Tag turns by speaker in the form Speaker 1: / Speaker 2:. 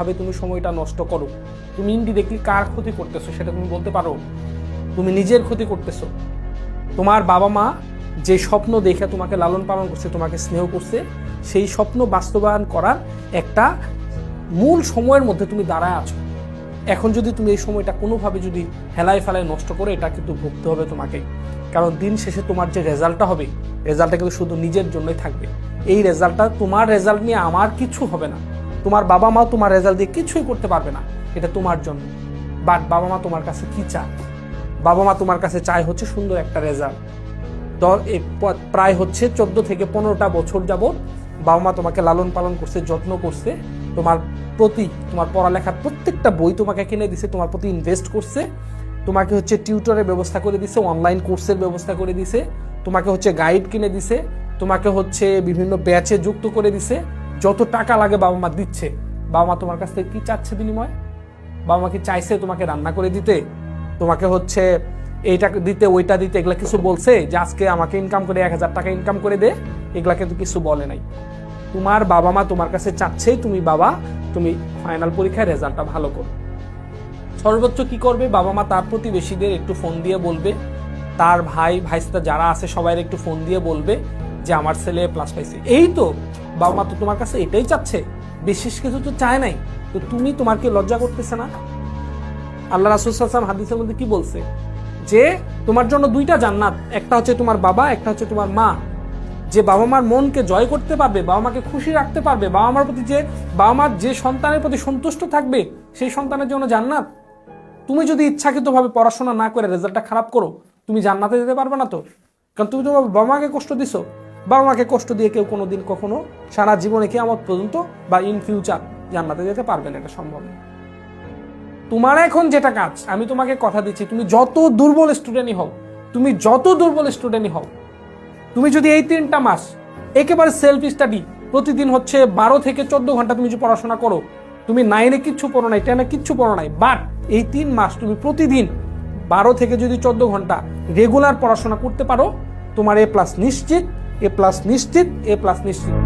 Speaker 1: ভাবে তুমি সময়টা নষ্ট করো। তুমি ইনডিরেক্টলি কার ক্ষতি করতেছো সেটা তুমি বলতে পারো। তুমি নিজের ক্ষতি করতেছো। তোমার বাবা মা যে স্বপ্ন দেখে তোমাকে লালন পালন করছে, তোমাকে স্নেহ করছে, সেই স্বপ্ন বাস্তবায়ন করার একটা মূল সময়ের মধ্যে তুমি দাঁড়ায় আছো। এখন যদি তুমি এই সময়টা কোনোভাবে যদি হেলায় ফেলায় নষ্ট করে, এটা কিন্তু ভুগতে হবে তোমাকে। কারণ দিন শেষে তোমার যে রেজাল্টটা হবে, রেজাল্টটা কিন্তু শুধু নিজের জন্যই থাকবে। এই রেজাল্টটা, তোমার রেজাল্ট নিয়ে আমার কিছু হবে না। তোমার বাবা মা তোমার রেজাল্ট দিয়ে কিছুই করতে পারবে না। এটা তোমার জন্য। বাট বাবা মা তোমার কাছে কি চায়? বাবা মা তোমার কাছে চায় হচ্ছে সুন্দর একটা রেজাল্ট প্রায় হচ্ছে চোদ্দ থেকে পনেরোটা বছর যাবৎ বাবা মা তোমাকে লালন পালন করছে, যত্ন করছে। তোমার প্রতি, তোমার পড়ালেখার প্রত্যেকটা বই তোমাকে কিনে দিছে, তোমার প্রতি ইনভেস্ট করছে। তোমাকে হচ্ছে টিউটরের ব্যবস্থা করে দিছে অনলাইন কোর্সের ব্যবস্থা করে দিছে। তোমাকে হচ্ছে গাইড কিনে দিছে। তোমাকে হচ্ছে বিভিন্ন ব্যাচে যুক্ত করে দিছে। যত টাকা লাগে বাবা মা দিচ্ছে, বাবা মা তোমার কাছ থেকে কি চাচ্ছে বিনিময়? বাবা মা কি চাইছে তোমাকে রান্না করে দিতে? তোমাকে হচ্ছে এইটা দিতে, ওইটা দিতে, এগুলা কিছু বলছে? যে আজকে আমাকে ইনকাম করে, এক হাজার টাকা ইনকাম করে দে, এগুলা কিন্তু কিছু বলে নাই। তোমার বাবা মা তোমার কাছে চাচ্ছে তুমি বাবা, তুমি ফাইনাল পরীক্ষায় রেজাল্টটা ভালো করো। সর্বোচ্চ কি করবে? বাবা মা তার প্রতিবেশীদের একটু ফোন দিয়ে বলবে। তার ভাই, ভাইস্তা যারা আছে সবাই একটু ফোন দিয়ে বলবে। যে আমার ছেলে প্লাস পাইছে। এই তো, বাবা মা তো তোমার কাছে এটাই চাচ্ছে। বিশেষ কিছু তো চায় নাই। তো তুমি তোমার কি লজ্জা করতেছে না? আল্লাহ রাসুল সাল্লাম হাদিসের মধ্যে কি বলছে? যে তোমার জন্য দুইটা জান্নাত, একটা হচ্ছে তোমার বাবা, একটা হচ্ছে তোমার মা। যে বাবা মার মনকে জয় করতে পারবে, বাবা মাকে খুশি রাখতে পারবে, বাবা মার প্রতি যে, বাবা মার যে সন্তানের প্রতি সন্তুষ্ট থাকবে, সেই সন্তানের জন্য জান্নাত। তুমি যদি ইচ্ছাকৃতভাবে পড়াশোনা না করে রেজাল্টটা খারাপ করো, তুমি জান্নাতে যেতে পারবে না তো। কারণ তুমি তোমার বাবা মাকে কষ্ট দিছো। বাবা মাকে কষ্ট দিয়ে কেউ কোনোদিন কখনো সারা জীবনে কেয়ামত পর্যন্ত বা ইন ফিউচার জান্নাতে যেতে পারবে না, এটা সম্ভব না। তোমার এখন যেটা কাজ, আমি তোমাকে কথা দিচ্ছি, তুমি যত দুর্বল স্টুডেন্টই হও, তুমি যত দুর্বল স্টুডেন্টই হও, তুমি যদি এই তিনটা মাস একেবারে সেলফ স্টাডি প্রতিদিন হচ্ছে বারো থেকে চোদ্দ ঘণ্টা তুমি যদি পড়াশোনা করো, তুমি নাইনে কিচ্ছু পড়ো নাই টেনে কিচ্ছু পড়ো নাই বাট এই তিন মাস তুমি প্রতিদিন বারো থেকে যদি চোদ্দ ঘণ্টা রেগুলার পড়াশোনা করতে পারো, তোমার এ প্লাস নিশ্চিত এ প্লাস নিশ্চিত এ প্লাস নিশ্চিত।